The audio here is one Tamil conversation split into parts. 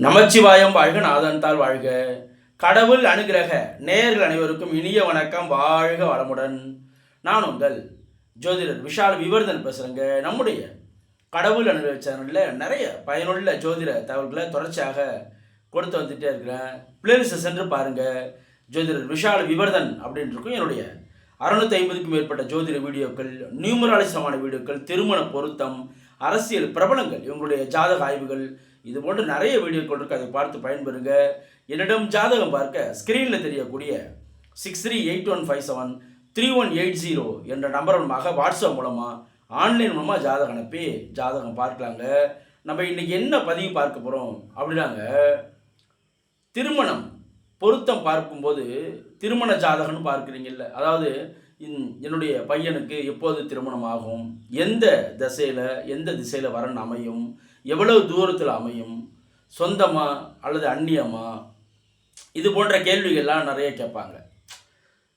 நமச்சிவாயம் வாழ்க நாதன்தால் வாழ்க. கடவுள் அனுகிரக நேர்கள் அனைவருக்கும் இனிய வணக்கம் வாழ்க வளமுடன். நான் உங்கள் ஜோதிடர் விஷால் விவர்தன் பேசுகிறேங்க நம்முடைய கடவுள் அனுகிரக சேனலில் நிறைய பயனுள்ள ஜோதிட தகவல்களை தொடர்ச்சியாக கொடுத்து வந்துட்டே இருக்கிறேன். பிளேலிஸ்ட்டை சென்று பாருங்கள் ஜோதிடர் விஷால் விவர்தன் அப்படின்னு இருக்கும் என்னுடைய அறுநூத்தி ஐம்பதுக்கும் மேற்பட்ட ஜோதிட வீடியோக்கள் நியூமராலிசமான வீடியோக்கள் திருமண பொருத்தம் அரசியல் பிரபலங்கள் இவங்களுடைய ஜாதக ஆய்வுகள் இது போன்ற நிறைய வீடியோக்கள் இருக்குது அதை பார்த்து பயன்பெறுங்க. என்னிடம் ஜாதகம் பார்க்க ஸ்க்ரீனில் தெரியக்கூடிய six three eight one five seven three one eight zero என்ற நம்பர் மூலமாக வாட்ஸ்அப் மூலமாக ஆன்லைன் மூலமாக ஜாதகம் அனுப்பி ஜாதகம் பார்க்கலாங்க. நம்ம இன்றைக்கி என்ன பதிவு பார்க்க போகிறோம் அப்படின்னாங்க. திருமணம் பொருத்தம் பார்க்கும்போது திருமண ஜாதகம்னு பார்க்குறீங்கல்ல. அதாவது என்னுடைய பையனுக்கு எப்போது திருமணம் ஆகும் எந்த திசையில் எந்த திசையில் வரன் அமையும் எவ்வளவு தூரத்தில் அமையும்? சொந்தமா அல்லது அந்நியமா? இது போன்ற கேள்விகள்லாம் நிறைய கேட்பாங்க.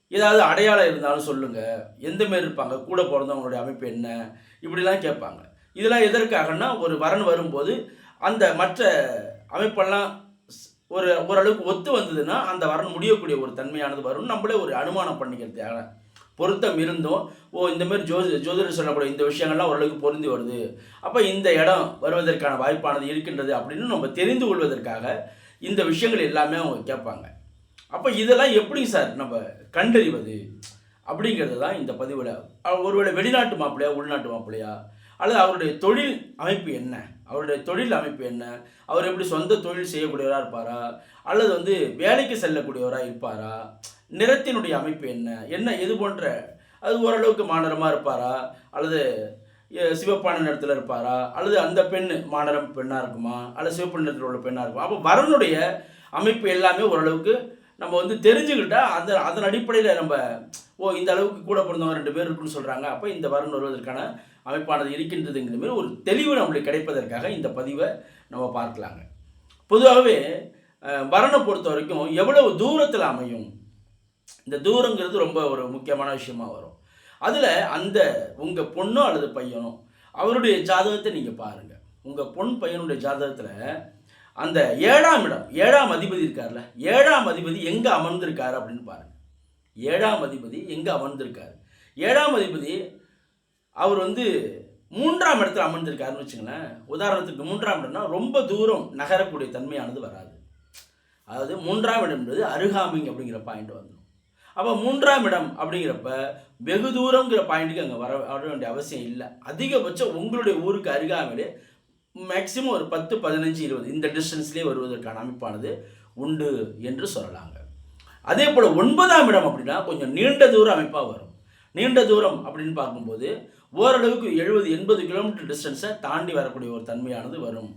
ஏதாவது அடையாளம் இருந்தாலும் சொல்லுங்கள் எந்த மாரி இருப்பாங்க? கூட பிறந்தவங்களுடைய அமைப்பு என்ன? இப்படிலாம் கேட்பாங்க. இதெல்லாம் எதற்காகன்னா ஒரு வரன் வரும்போது அந்த மற்ற அமைப்பெல்லாம் ஸ்- ஒரு ஓரளவுக்கு ஒத்து வந்ததுன்னா அந்த வரன் முடியக்கூடிய ஒரு தன்மையானது வரும் நம்மளே ஒரு அனுமானம் பண்ணிக்கிறதுக்காக பொருத்தம் இருந்தும் ஓ இந்த மாதிரி ஜோதி ஜோதிடர் சொல்லக்கூடிய இந்த விஷயங்கள்லாம் ஓரளவுக்கு பொருந்தி வருது. அப்போ இந்த இடம் வருவதற்கான வாய்ப்பானது இருக்கின்றது அப்படின்னு நம்ம தெரிந்து கொள்வதற்காக இந்த விஷயங்கள் எல்லாமே அவங்க கேட்பாங்க. அப்போ இதெல்லாம் எப்படி சார் நம்ம கண்டறிவது? அப்படிங்கிறது தான் இந்த பதிவில். ஒருவேளை வெளிநாட்டு மாப்பிள்ளையா உள்நாட்டு மாப்பிள்ளையா? அல்லது அவருடைய தொழில் அமைப்பு என்ன? அவருடைய தொழில் அமைப்பு என்ன? அவர் எப்படி சொந்த தொழில் செய்யக்கூடியவராக இருப்பாரா? அல்லது வந்து வேலைக்கு செல்லக்கூடியவராக இருப்பாரா? நிறத்தினுடைய அமைப்பு என்ன? என்ன எது போன்ற? அது ஓரளவுக்கு மாநிலமாக இருப்பாரா? அல்லது சிவப்பான நிறத்தில் இருப்பாரா? அல்லது அந்த பெண் மாநிலம் பெண்ணாக இருக்குமா? அல்லது சிவப்பு நிறத்தில் உள்ள பெண்ணாக இருக்குமா? அப்போ வரனுடைய அமைப்பு எல்லாமே ஓரளவுக்கு நம்ம வந்து தெரிஞ்சுக்கிட்டால் அந்த அதன் அடிப்படையில் நம்ம ஓ இந்த அளவுக்கு கூட பிறந்தவங்க ரெண்டு பேர் இருக்குன்னு சொல்கிறாங்க அப்போ இந்த வரன் வருவதற்கான அமைப்பானது இருக்கின்றதுங்கிற மாதிரி ஒரு தெளிவு நம்மளுக்கு கிடைப்பதற்காக இந்த பதிவை நம்ம பார்க்கலாங்க. பொதுவாகவே வரனை பொறுத்த வரைக்கும் எவ்வளவு தூரத்தில் அமையும்? இந்த தூரங்கிறது ரொம்ப ஒரு முக்கியமான விஷயமா வரும். அதில் அந்த உங்கள் பொண்ணோ அல்லது பையனோ அவருடைய ஜாதகத்தை நீங்கள் பாருங்கள் உங்கள் பொன் பையனுடைய ஜாதகத்தில் அந்த ஏழாம் இடம் ஏழாம் அதிபதி இருக்கார்ல ஏழாம் அதிபதி எங்கே அமர்ந்திருக்காரு அப்படின்னு பாருங்கள் ஏழாம் அதிபதி எங்கே அமர்ந்திருக்காரு? ஏழாம் அதிபதி அவர் வந்து மூன்றாம் இடத்துல அமர்ந்திருக்காருன்னு வச்சுங்களேன் உதாரணத்துக்கு மூன்றாம் இடம்னா ரொம்ப தூரம் நகரக்கூடிய தன்மையானது வராது. அதாவது மூன்றாம் இடம் என்பது அருகாமிங் அப்படிங்கிற பாயிண்ட் வந்துடும் அப்போ மூன்றாம் இடம் அப்படிங்கிறப்ப வெகு தூரங்கிற பாயிண்ட்டுக்கு அங்கே வர வர வேண்டிய அவசியம் இல்லை. அதிகபட்சம் உங்களுடைய ஊருக்கு அருகாமையிலே மேக்சிமம் ஒரு பத்து பதினஞ்சு இருபது இந்த டிஸ்டன்ஸ்லேயே வருவதற்கான அமைப்பானது உண்டு என்று சொல்லலாங்க. அதே போல் ஒன்பதாம் இடம் அப்படின்னா கொஞ்சம் நீண்ட தூர அமைப்பாக வரும். நீண்ட தூரம் அப்படின்னு பார்க்கும்போது ஓரளவுக்கு எழுபது எண்பது கிலோமீட்டர் டிஸ்டன்ஸை தாண்டி வரக்கூடிய ஒரு தன்மையானது வரும்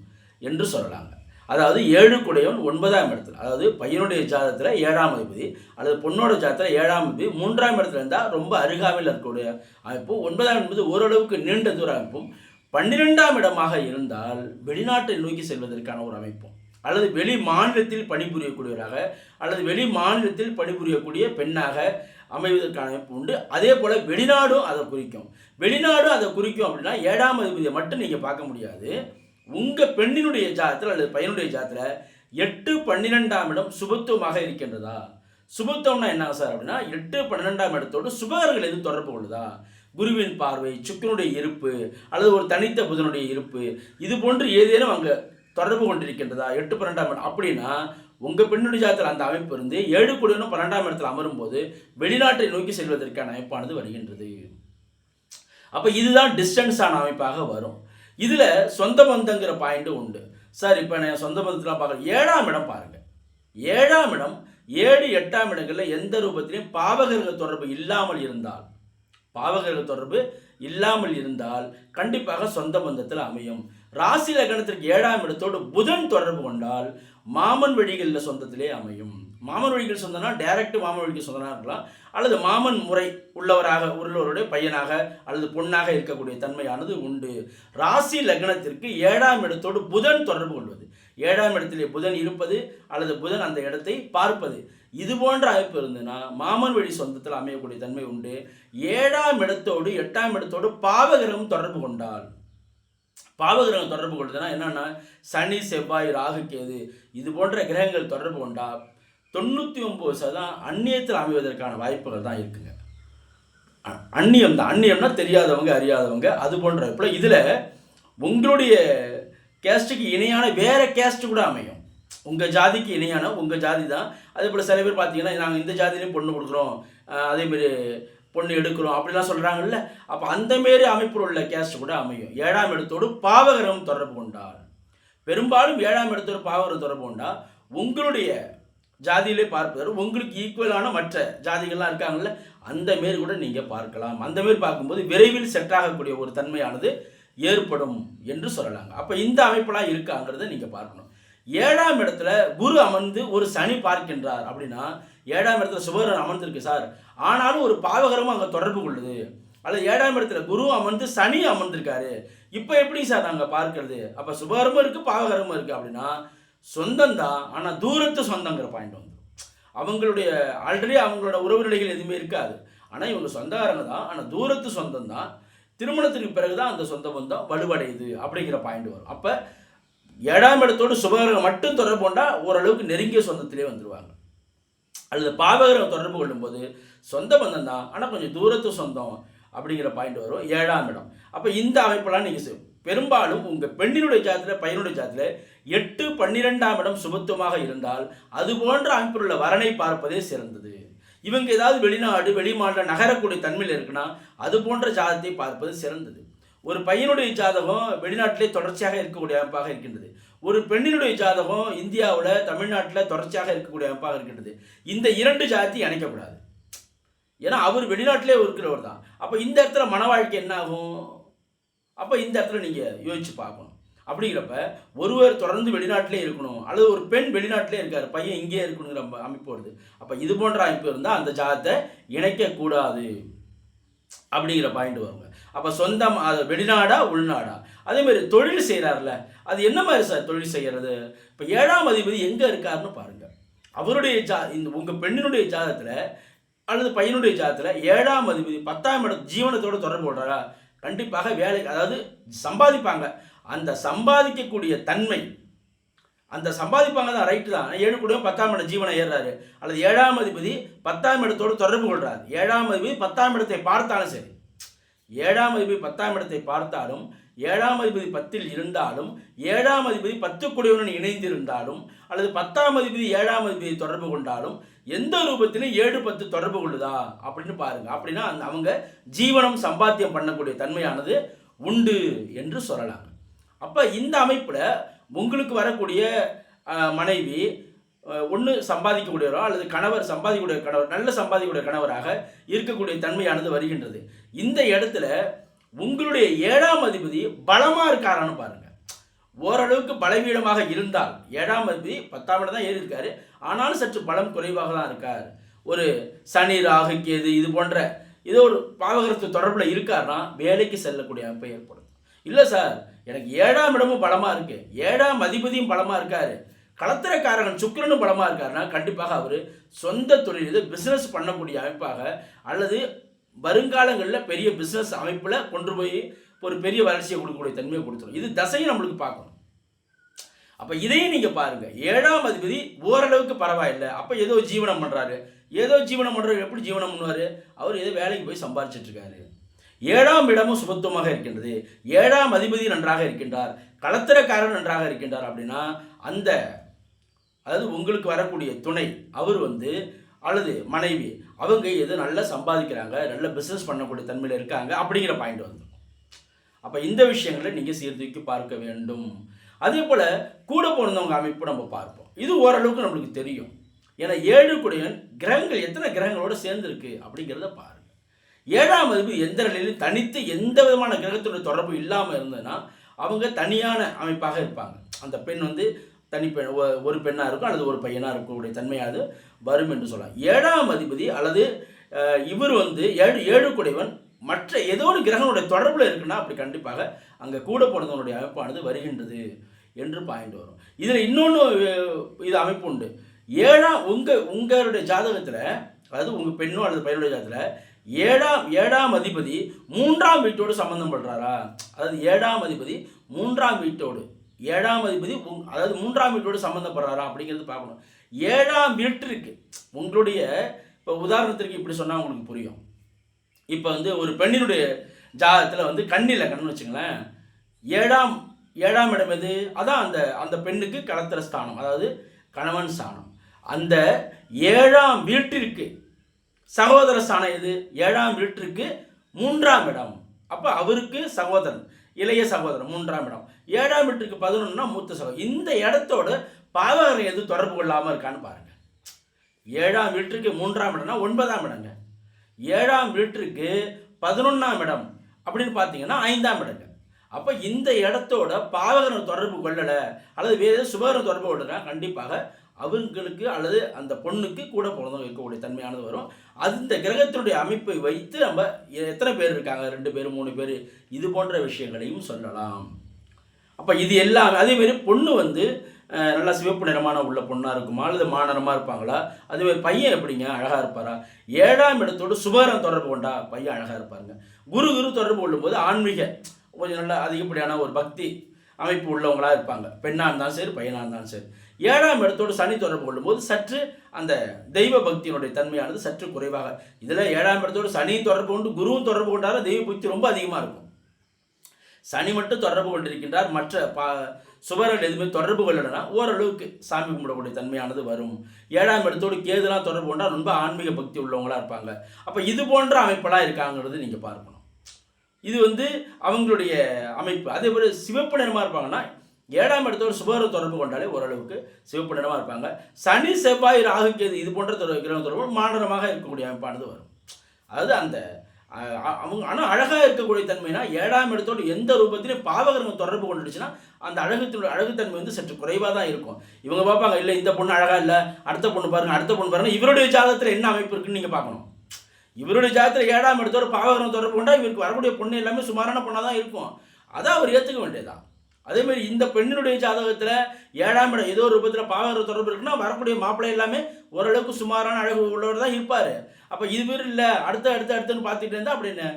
என்று சொல்லலாங்க. அதாவது ஏழு குடையவன் ஒன்பதாம் இடத்துல அதாவது பையனுடைய ஜாதத்தில் ஏழாம் அதிபதி அல்லது பொண்ணோட ஜாதத்தில் ஏழாம் அதிபதி மூன்றாம் இடத்துல இருந்தால் ரொம்ப அருகாமையில் இருக்கக்கூடிய அமைப்பு. ஒன்பதாம் என்பது ஓரளவுக்கு நீண்ட தூர அமைப்பும். பன்னிரெண்டாம் இடமாக இருந்தால் வெளிநாட்டை நோக்கி செல்வதற்கான ஒரு அமைப்பும். அல்லது வெளி மாநிலத்தில் பணிபுரியக்கூடியவராக அல்லது வெளி மாநிலத்தில் பணிபுரியக்கூடிய பெண்ணாக அமைவதற்கான அமைப்பு உண்டு. அதே போல் வெளிநாடும் அதை குறிக்கும். வெளிநாடும் அதை குறிக்கும் அப்படின்னா ஏழாம் அதிபதியை மட்டும் நீங்கள் பார்க்க முடியாது. உங்கள் பெண்ணினுடைய ஜாதத்தில் அல்லது பையனுடைய ஜாதத்தில் எட்டு பன்னிரெண்டாம் இடம் சுபத்துவமாக இருக்கின்றதா? சுபத்துவம்னா என்ன சார் அப்படின்னா எட்டு பன்னிரெண்டாம் இடத்தோடு சுபகர்கள் எதுவும் தொடர்பு கொள்ளுதா? குருவின் பார்வை சுக்கனுடைய இருப்பு அல்லது ஒரு தனித்த புதனுடைய இருப்பு இது போன்று ஏதேனும் அங்கே தொடர்பு கொண்டிருக்கின்றதா? எட்டு பன்னெண்டாம் இடம். அப்படின்னா உங்கள் பெண்ணுடைய ஜாதத்தில் அந்த அமைப்பு இருந்து ஏழு கோடியும் பன்னெண்டாம் இடத்தில் அமரும்போது வெளிநாட்டை நோக்கி செல்வதற்கான அமைப்பானது வருகின்றது. அப்போ இதுதான் டிஸ்டன்ஸான அமைப்பாக வரும். இதில் சொந்த பந்தங்கிற பாயிண்ட்டும் உண்டு. சார் இப்போ நான் சொந்த பந்தத்தில் பார்க்குறேன். ஏழாம் இடம் பாருங்கள் ஏழாம் இடம் ஏழு எட்டாம் இடங்களில் எந்த ரூபத்திலையும் பாவகர்க தொடர்பு இல்லாமல் இருந்தால் பாவகர்க தொடர்பு இல்லாமல் இருந்தால் கண்டிப்பாக சொந்த பந்தத்தில் அமையும். ராசி லக்னத்திற்கு ஏழாம் இடத்தோடு புதன் தொடர்பு கொண்டால் மாமன் வழிகளில் சொந்தத்திலே அமையும். மாமன் வழிகள் சொந்தனா டைரக்ட் மாமன் வழிகள் சொந்தனாக இருக்கலாம். அல்லது மாமன் முறை உள்ளவராக உள்ளவருடைய பையனாக அல்லது பொண்ணாக இருக்கக்கூடிய தன்மையானது உண்டு. ராசி லக்னத்திற்கு ஏழாம் இடத்தோடு புதன் தொடர்பு கொள்வது. ஏழாம் இடத்திலே புதன் இருப்பது அல்லது புதன் அந்த இடத்தை பார்ப்பது. இது போன்ற அமைப்பு இருந்ததுன்னா மாமன் வழி சொந்தத்தில் அமையக்கூடிய தன்மை உண்டு. ஏழாம் இடத்தோடு எட்டாம் இடத்தோடு பாவகிரகம் தொடர்பு கொண்டால் பாவகிரகம் தொடர்பு கொள்ளுதுன்னா என்னென்னா சனி செவ்வாய் ராகு கேது. இது போன்ற கிரகங்கள் தொடர்பு கொண்டா தொண்ணூற்றி ஒம்பது சதம் அந்நியத்தில் அமைவதற்கான வாய்ப்புகள் தான் இருக்குங்க. அந்நியம் தான். அந்நியம்னா தெரியாதவங்க அறியாதவங்க அது போன்ற இப்போ இதில் உங்களுடைய கேஸ்ட்டுக்கு இணையான வேறு கேஸ்ட்டு கூட அமையும். உங்கள் ஜாதிக்கு இணையான உங்கள் ஜாதி தான். அதே போல் சில பேர் பார்த்தீங்கன்னா நாங்கள் இந்த ஜாதியிலையும் பொண்ணு கொடுக்குறோம். அதேமாரி பொண்ணு எடுக்கிறோம் அப்படிலாம் சொல்கிறாங்கல்ல அப்போ அந்தமாரி அமைப்பில் உள்ள கேஸ்ட் கூட அமையும். ஏழாம் இடத்தோடு பாவகரம் தொடர்பு கொண்டார். பெரும்பாலும் ஏழாம் இடத்தோடு பாவகரம் தொடர்பு கொண்டால் உங்களுடைய ஜாதியிலே பார்ப்பதற்கு உங்களுக்கு ஈக்குவலான மற்ற ஜாதிகள்லாம் இருக்காங்கல்ல அந்த மாரி கூட நீங்கள் பார்க்கலாம். அந்த மாரி பார்க்கும்போது விரைவில் செட் ஆகக்கூடிய ஒரு தன்மையானது ஏற்படும் என்று சொல்லலாங்க. அப்போ இந்த அமைப்பெல்லாம் இருக்காங்கிறத நீங்கள் பார்க்கணும். ஏழாம் இடத்துல குரு அமர்ந்து ஒரு சனி பார்க்கின்றார் அப்படின்னா ஏழாம் இடத்துல சுபகரன் அமர்ந்திருக்கு சார். ஆனாலும் ஒரு பாவகரமும் அங்கே தொடர்பு கொள்ளுது. அல்லது ஏழாம் இடத்துல குரு அமர்ந்து சனி அமர்ந்திருக்காரு. இப்போ எப்படி சார் நாங்கள் பார்க்கறது? அப்போ சுபகரமும் இருக்குது பாவகரமும் இருக்குது அப்படின்னா சொந்தம் தான். ஆனால் தூரத்து சொந்தங்கிற பாயிண்ட் வந்து அவங்களுடைய ஆல்ரெடி அவங்களோட உறவுநிலைகள் எதுவுமே இருக்காது. ஆனால் இவங்க சொந்தக்காரங்க தான். ஆனால் தூரத்து சொந்தம் தான். திருமணத்துக்கு பிறகு தான் அந்த சொந்த பந்தம் வலுவடையுது அப்படிங்கிற பாயிண்ட் வரும். அப்போ ஏழாம் இடத்தோடு சுபகரம் மட்டும் தொடர்பு கொண்டால் ஓரளவுக்கு நெருங்கிய சொந்தத்திலே வந்துடுவாங்க அல்லது பாவகரம் தொடர்பு கொள்ளும்போது சொந்த பந்தம் தான். ஆனால் கொஞ்சம் தூரத்து சொந்தம் அப்படிங்கிற பாயிண்ட் வரும். ஏழாம் இடம். அப்போ இந்த அமைப்பெல்லாம் நீங்கள் பெரும்பாலும் உங்கள் பெண்ணினுடைய ஜாத்தில் பையனுடைய ஜாத்தில் எட்டு பன்னிரெண்டாம் இடம் சுபத்துவமாக இருந்தால் அது போன்ற அமைப்பில் உள்ள வரனை பார்ப்பதே சிறந்தது. இவங்க ஏதாவது வெளிநாடு வெளிமாநில நகரக்கூடிய தன்மையில் இருக்குன்னா அது போன்ற ஜாதத்தை பார்ப்பது சிறந்தது. ஒரு பையனுடைய ஜாதகம் வெளிநாட்டிலே தொடர்ச்சியாக இருக்கக்கூடிய அமைப்பாக இருக்கின்றது. ஒரு பெண்ணினுடைய ஜாதகம் இந்தியாவில் தமிழ்நாட்டில் தொடர்ச்சியாக இருக்கக்கூடிய அமைப்பாக இருக்கின்றது. இந்த இரண்டு ஜாதி இணைக்கக்கூடாது. ஏன்னா அவர் வெளிநாட்டிலே இருக்கிறவர் தான். அப்போ இந்த இடத்துல மன வாழ்க்கை என்ன ஆகும் அப்போ இந்த இடத்துல நீங்கள் யோசிச்சு பார்க்கணும். அப்படிங்கிறப்ப ஒருவர் தொடர்ந்து வெளிநாட்டிலே இருக்கணும். அல்லது ஒரு பெண் வெளிநாட்டிலே இருக்கார் பையன் இங்கேயே இருக்கணுங்கிற அமைப்பு வருது. அப்போ இது போன்ற அமைப்பு இருந்தால் அந்த ஜாதத்தை இணைக்கக்கூடாது. அப்படிங்கிற பாயிண்ட் வருங்க. அப்போ சொந்தம் அது வெளிநாடா உள்நாடா? அதே மாதிரி தொழில் செய்கிறார்ல அது என்ன மாதிரி சார் தொழில் செய்கிறது இப்போ ஏழாம் அதிபதி எங்கே இருக்காருன்னு பாருங்கள் அவருடைய ஜா இந்த உங்கள் பெண்ணினுடைய ஜாதத்தில் அல்லது பையனுடைய ஜாதத்தில் ஏழாம் அதிபதி பத்தாம் இடம் ஜீவனத்தோடு தொடர்பு கொள்றாரா? கண்டிப்பாக வேலை அதாவது சம்பாதிப்பாங்க. அந்த சம்பாதிக்கக்கூடிய தன்மை அந்த சம்பாதிப்பாங்க தான் ரைட்டு தான். ஏழு கூட பத்தாம் இடம் ஜீவனை ஏறுறாரு. அல்லது ஏழாம் அதிபதி பத்தாம் இடத்தோடு தொடர்பு கொள்றாரு. ஏழாம் அதிபதி பத்தாம் இடத்தை பார்த்தாலும் சரி. ஏழாம் அதிபதி பத்தாம் இடத்தை பார்த்தாலும் ஏழாம் அதிபதி பத்தில் இருந்தாலும் ஏழாம் அதிபதி பத்து குடியுடன் இணைந்திருந்தாலும் அல்லது பத்தாம் அதிபதி ஏழாம் அதிபதி தொடர்பு கொண்டாலும் எந்த ரூபத்திலும் ஏழு பத்து தொடர்பு கொள்ளுதா? அப்படின்னு பாருங்க. அப்படின்னா அந்த அவங்க ஜீவனம் சம்பாத்தியம் பண்ணக்கூடிய தன்மையானது உண்டு என்று சொல்லலாம். அப்போ இந்த அமைப்பில் உங்களுக்கு வரக்கூடிய மனைவி ஒன்று சம்பாதிக்கக்கூடியவரோ அல்லது கணவர் சம்பாதிக்கக்கூடிய கணவர் நல்ல சம்பாதிக்கக்கூடிய கணவராக இருக்கக்கூடிய தன்மையானது வருகின்றது. இந்த இடத்துல உங்களுடைய ஏழாம் அதிபதி பலமாக இருக்காரான்னு பாருங்கள் ஓரளவுக்கு பலவீனமாக இருந்தால் ஏழாம் அதிபதி பத்தாம் இடம் தான் ஏறி இருக்காரு. ஆனாலும் சற்று பலம் குறைவாக தான் இருக்கார். ஒரு சனி ராகு கேது இது போன்ற ஏதோ ஒரு பாவகரத்து தொடர்பில் இருக்காருன்னா வேலைக்கு செல்லக்கூடிய அமைப்பு ஏற்படும் இல்லை சார் எனக்கு ஏழாம் இடமும் பலமாக இருக்கு. ஏழாம் அதிபதியும் பலமாக இருக்காரு. களத்திரக்காரகன் சுக்கரனும் பலமாக இருக்காருன்னா கண்டிப்பாக அவர் சொந்த தொழில் இது பிஸ்னஸ் பண்ணக்கூடிய அமைப்பாக அல்லது வருங்காலங்களில் பெரிய பிஸ்னஸ் அமைப்பில் கொண்டு போய் ஒரு பெரிய வளர்ச்சியை கொடுக்கக்கூடிய தன்மையை கொடுத்துரும். இது தசையும் நம்மளுக்கு பார்க்கணும். அப்போ இதையும் நீங்கள் பாருங்கள் ஏழாம் அதிபதி ஓரளவுக்கு பரவாயில்லை. அப்போ ஏதோ ஜீவனம் பண்ணுறாரு ஏதோ ஜீவனம் பண்ணுறாரு எப்படி ஜீவனம் பண்ணுவார்? அவர் ஏதோ வேலைக்கு போய் சம்பாரிச்சிட்ருக்காரு ஏழாம் இடமும் சுபத்துவமாக இருக்கின்றது. ஏழாம் அதிபதி நன்றாக இருக்கின்றார். கலத்திரக்காரர் நன்றாக இருக்கின்றார் அப்படின்னா அந்த அதாவது உங்களுக்கு வரக்கூடிய துணை அவர் வந்து அல்லது மனைவி அவங்க எது நல்லா சம்பாதிக்கிறாங்க நல்ல பிஸ்னஸ் பண்ணக்கூடிய தன்மையில் இருக்காங்க அப்படிங்கிற பாயிண்ட் வந்து. அப்போ இந்த விஷயங்களை நீங்கள் சீர்தூக்கி பார்க்க வேண்டும். அதே போல் கூட பிறந்தவங்க அமைப்பு நம்ம பார்ப்போம். இது ஓரளவுக்கு நம்மளுக்கு தெரியும். ஏன்னா ஏழு குடையன் கிரகங்கள் எத்தனை கிரகங்களோட சேர்ந்துருக்கு அப்படிங்கிறத பாருங்கள் ஏழாம் அதிபதி எந்த நிலையிலும் தனித்து எந்த விதமான கிரகத்தோட தொடர்பு இல்லாமல் இருந்ததுன்னா அவங்க தனியான அமைப்பாக இருப்பாங்க. அந்த பெண் வந்து தனி பெண் ஒரு பெண்ணாக இருக்கும் அல்லது ஒரு பையனாக இருக்கக்கூடிய தன்மையாவது வரும் என்று சொல்லலாம். ஏழாம் அதிபதி அல்லது இவர் வந்து ஏழு ஏழு குடைவன் மற்ற ஏதோ ஒரு கிரகங்களுடைய தொடர்பில் இருக்குன்னா அப்படி கண்டிப்பாக அங்கே கூட பிறந்தவனுடைய அமைப்பானது வருகின்றது என்று பாயிண்ட் வரும். இதில் இன்னொன்று இது அமைப்பு உண்டு. ஏழாம் உங்கள் உங்களுடைய ஜாதகத்தில் அதாவது உங்கள் பெண்ணோ அல்லது பையனுடைய ஜாதகத்தில் ஏழாம் ஏழாம் அதிபதி மூன்றாம் வீட்டோடு சம்பந்தம் படுறாரா? அதாவது ஏழாம் அதிபதி மூன்றாம் வீட்டோடு. ஏழாம் அதிபதி உங் அதாவது மூன்றாம் வீட்டோடு சம்மந்தப்படுறாரா அப்படிங்கிறது பார்க்கணும். ஏழாம் வீட்டிற்கு உங்களுடைய இப்போ உதாரணத்திற்கு இப்படி சொன்னால் உங்களுக்கு புரியும். இப்போ வந்து ஒரு பெண்ணினுடைய ஜாதகத்தில் வந்து கண்ணில் கண்ணு வச்சுங்களேன் ஏழாம் ஏழாம் இடம் எது? அதான் அந்த அந்த பெண்ணுக்கு கலத்திர ஸ்தானம் அதாவது கணவன் ஸ்தானம். அந்த ஏழாம் வீட்டிற்கு சகோதர ஸ்தானம் எது? ஏழாம் வீட்டிற்கு மூன்றாம் இடம். அப்போ அவருக்கு சகோதரன். இளைய சகோதரன் மூன்றாம் இடம். ஏழாம் வீட்டுக்கு பதினொன்றுனா மூத்த சகோதரன் இந்த இடத்தோட பாவகரை எது தொடர்பு கொள்ளாமல் இருக்கான்னு பாருங்கள் ஏழாம் வீட்டிற்கு மூன்றாம் இடம்னா ஒன்பதாம் இடங்க. ஏழாம் வீட்டிற்கு பதினொன்றாம் இடம் அப்படின்னு பார்த்தீங்கன்னா ஐந்தாம் இடங்க. அப்போ இந்த இடத்தோட பாவகரன் தொடர்பு கொள்ளலை அல்லது வேறு சுபகரன் தொடர்பு கொள்ளலை கண்டிப்பாக அவங்களுக்கு அல்லது அந்த பொண்ணுக்கு கூட பிறந்தவங்க இருக்கக்கூடிய தன்மையானது வரும். அந்த கிரகத்தினுடைய அமைப்பை வைத்து நம்ம எத்தனை பேர் இருக்காங்க? ரெண்டு பேர் மூணு பேர்? இது போன்ற விஷயங்களையும் சொல்லலாம். அப்போ இது எல்லாமே அதேமாரி பொண்ணு வந்து நல்லா சிவப்பு நிறமான உள்ள பொண்ணாக இருக்குமா? அல்லது மாநிறமாக இருப்பாங்களா? அதேமாதிரி பையன் எப்படிங்க? அழகாக இருப்பாரா? ஏழாம் இடத்தோடு சுபகரம் தொடர்பு கொண்டா பையன் அழகாக இருப்பாருங்க. குரு குரு தொடர்பு கொள்ளும்போது ஆன்மீக கொஞ்சம் நல்ல அதிகப்படியான ஒரு பக்தி அமைப்பு உள்ளவங்களாக இருப்பாங்க. பெண்ணாக இருந்தாலும் சரி பையனாக இருந்தாலும் சரி. ஏழாம் இடத்தோடு சனி தொடர்பு கொள்ளும்போது சற்று அந்த தெய்வ பக்தியினுடைய தன்மையானது சற்று குறைவாக இதில் ஏழாம் இடத்தோடு சனி தொடர்பு கொண்டு குருவும் தொடர்பு கொண்டாலும் தெய்வ பக்தி ரொம்ப அதிகமாக இருக்கும். சனி மட்டும் தொடர்பு கொண்டிருக்கின்றார் மற்ற பா சுவர்கள் எதுவுமே தொடர்பு கொள்ளலைன்னா ஓரளவுக்கு சாமி கும்பிடக்கூடிய தன்மையானது வரும். ஏழாம் இடத்தோடு கேதுலாம் தொடர்பு கொண்டால் ரொம்ப ஆன்மீக பக்தி உள்ளவங்களா இருப்பாங்க. அப்போ இது போன்ற அமைப்பெல்லாம் இருக்காங்கிறது நீங்கள் பார்க்கணும். இது வந்து அவங்களுடைய அமைப்பு. அதே போல் சிவப்பு நிறமாக இருப்பாங்கன்னா ஏழாம் இடத்தோட சுபகர தொடர்பு கொண்டாலே ஓரளவுக்கு சிவப்பு நிறமாக இருப்பாங்க. சனி செவ்வாய் ராகு கேது இது போன்ற தொடர்பு கிரக தொடர்பு மாநிலமாக இருக்கக்கூடிய அமைப்பானது வரும். அதாவது அந்த அவங்க ஆனால் அழகாக இருக்கக்கூடிய தன்மைனா ஏழாம் இடத்தோடு எந்த ரூபத்திலையும் பாவகிரகம் தொடர்பு கொண்டுடுச்சுன்னா அந்த அழகத்தினுடைய அழகுத்தன்மை வந்து சற்று குறைவாக தான் இருக்கும். இவங்க பார்ப்பாங்க இல்லை இந்த பொண்ணு அழகாக இல்லை அடுத்த பொண்ணு பாருங்க அடுத்த பொண்ணு பாருங்க இவருடைய ஜாதகத்தில் என்ன அமைப்பு இருக்குன்னு நீங்கள் பார்க்கணும். இவருடைய ஜாதகத்தில் ஏழாம் இடத்தோட பாவகரம் தொடர்பு கொண்டா இவருக்கு வரக்கூடிய பொண்ணு எல்லாமே சுமாரான பொண்ணாக தான் இருக்கும். அதான் அவர் ஏற்றுக்க வேண்டியதுதான். அதேமாதிரி இந்த பெண்ணினுடைய ஜாதகத்தில் ஏழாம் இடம் ஏதோ ஒரு ரூபத்தில் பாவகிரக தொடர்பு இருக்குன்னா வரக்கூடிய மாப்பிள்ளை எல்லாமே ஓரளவுக்கு சுமாரான அழகு உள்ளவர் தான் இருப்பார். அப்போ இது இல்லை அடுத்த அடுத்த அடுத்துன்னு பார்த்துட்டு இருந்தால் அப்படின்னு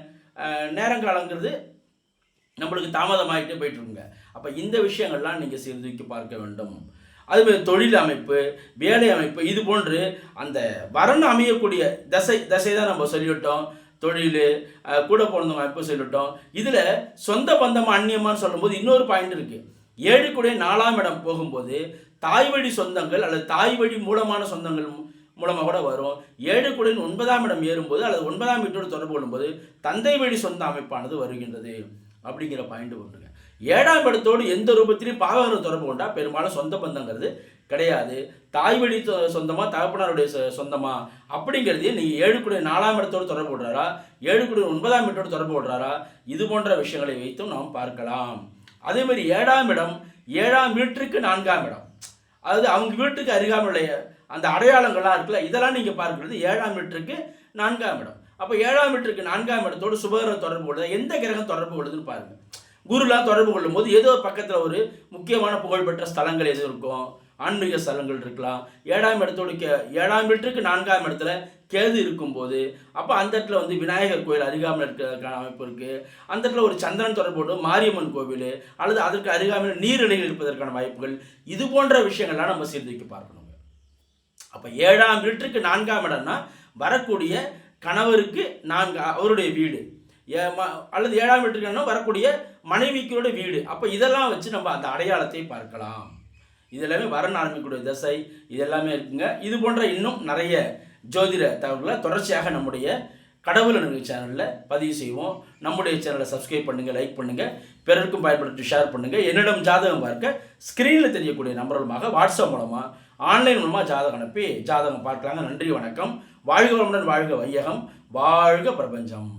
நேரங்காலங்கிறது நம்மளுக்கு தாமதமாகிட்டே போயிட்டுருங்க அப்போ இந்த விஷயங்கள்லாம் நீங்கள் சீர்தூக்கி பார்க்க வேண்டும். அதுமாதிரி தொழில் அமைப்பு வேலை அமைப்பு இது போன்று அந்த வரன் அமையக்கூடிய தசை தசை தான் நம்ம சொல்லிவிட்டோம். தொழில் கூட பிறந்தவங்க அமைப்பு சொல்லிவிட்டோம். இதில் சொந்த பந்தம் அந்நியமான்னு சொல்லும்போது இன்னொரு பாயிண்ட் இருக்குது ஏழுக்குடைய நாலாம் இடம் போகும்போது தாய் வழி சொந்தங்கள் அல்லது தாய் வழி மூலமான சொந்தங்கள் மூலமாக கூட வரும். ஏழுக்குடையின் ஒன்பதாம் இடம் ஏறும்போது அல்லது ஒன்பதாம் வீட்டோடு தொடர்பு கொள்ளும்போது தந்தை வழி சொந்த அமைப்பானது வருகின்றது. அப்படிங்கிற பாயிண்ட் ஒன்றுங்க. ஏழாம் இடத்தோடு எந்த ரூபத்திலையும் பாவகர தொடர்பு கொண்டா பெரும்பாலும் சொந்த பந்தங்கிறது கிடையாது. தாய் வழி சொந்தமாக சொந்தமா தகப்பனாருடைய சொந்தமா அப்படிங்கிறதையும் நீங்கள் ஏழுக்குடைய நாலாம் இடத்தோடு தொடர்பு கொள்றாரா? ஏழுக்குடைய ஒன்பதாம் இடத்தோடு தொடர்பு விடுறாரா இது போன்ற விஷயங்களை வைத்தும் நாம் பார்க்கலாம். அதே மாதிரி ஏழாம் இடம் ஏழாம் வீட்டிற்கு நான்காம் இடம். அதாவது அவங்க வீட்டுக்கு அருகாமையுடைய அந்த அடையாளங்கள்லாம் இருக்குல்ல இதெல்லாம் நீங்கள் பார்க்குறது ஏழாம் வீட்டிற்கு நான்காம் இடம். அப்போ ஏழாம் வீட்டிற்கு நான்காம் இடத்தோடு சுபகர தொடர்பு கொள்ளுது எந்த கிரகம் தொடர்பு கொள்ளுதுன்னு பாருங்கள் குருலாம் தொடர்பு கொள்ளும்போது ஏதோ பக்கத்தில் ஒரு முக்கியமான புகழ்பெற்ற ஸ்தலங்கள் எதுவும் இருக்கும். ஆன்மீக ஸ்தலங்கள் இருக்கலாம். ஏழாம் இடத்தோடு கே ஏழாம் வீட்டிற்கு நான்காம் இடத்துல கேது இருக்கும்போது அப்போ அந்த இடத்துல வந்து விநாயகர் கோயில் அருகாமல் இருக்கிறதுக்கான அமைப்பு இருக்குது அந்த இடத்துல ஒரு சந்திரன் தொடர்போடு மாரியம்மன் கோவில் அல்லது அதற்கு அருகாமையில் நீர்நிலைகள் இருப்பதற்கான வாய்ப்புகள் இது போன்ற விஷயங்கள்லாம் நம்ம சீர்தூக்கி பார்க்கணுங்க. அப்போ ஏழாம் வீட்டுக்கு நான்காம் இடம்னா வரக்கூடிய கணவருக்கு நான்கு அவருடைய வீடு. ஏ- அல்லது ஏழாம் வீட்டுக்கு வரக்கூடிய மனைவிக்கோட வீடு. அப்போ இதெல்லாம் வச்சு நம்ம அந்த அடையாளத்தை பார்க்கலாம். இதெல்லாமே வரன் ஆரம்பிக்கக்கூடிய தசை இது எல்லாமே இருக்குங்க. இது போன்ற இன்னும் நிறைய ஜோதிட தகவல்களை தொடர்ச்சியாக நம்முடைய கடவுள் நிகழ்ச்சி சேனலில் பதிவு செய்வோம். நம்முடைய சேனலை சப்ஸ்கிரைப் பண்ணுங்கள் லைக் பண்ணுங்கள் பிறருக்கும் பயன்படுத்தி ஷேர் பண்ணுங்கள் என்னிடம் ஜாதகம் பார்க்க ஸ்க்ரீனில் தெரியக்கூடிய நம்பர் மூலமாக வாட்ஸ்அப் மூலமாக ஆன்லைன் மூலமாக ஜாதகம் அனுப்பி ஜாதகம் பார்க்கலாங்க. நன்றி வணக்கம். வாழ்க வளமுடன் வாழ்க வையகம். வாழ்க பிரபஞ்சம்.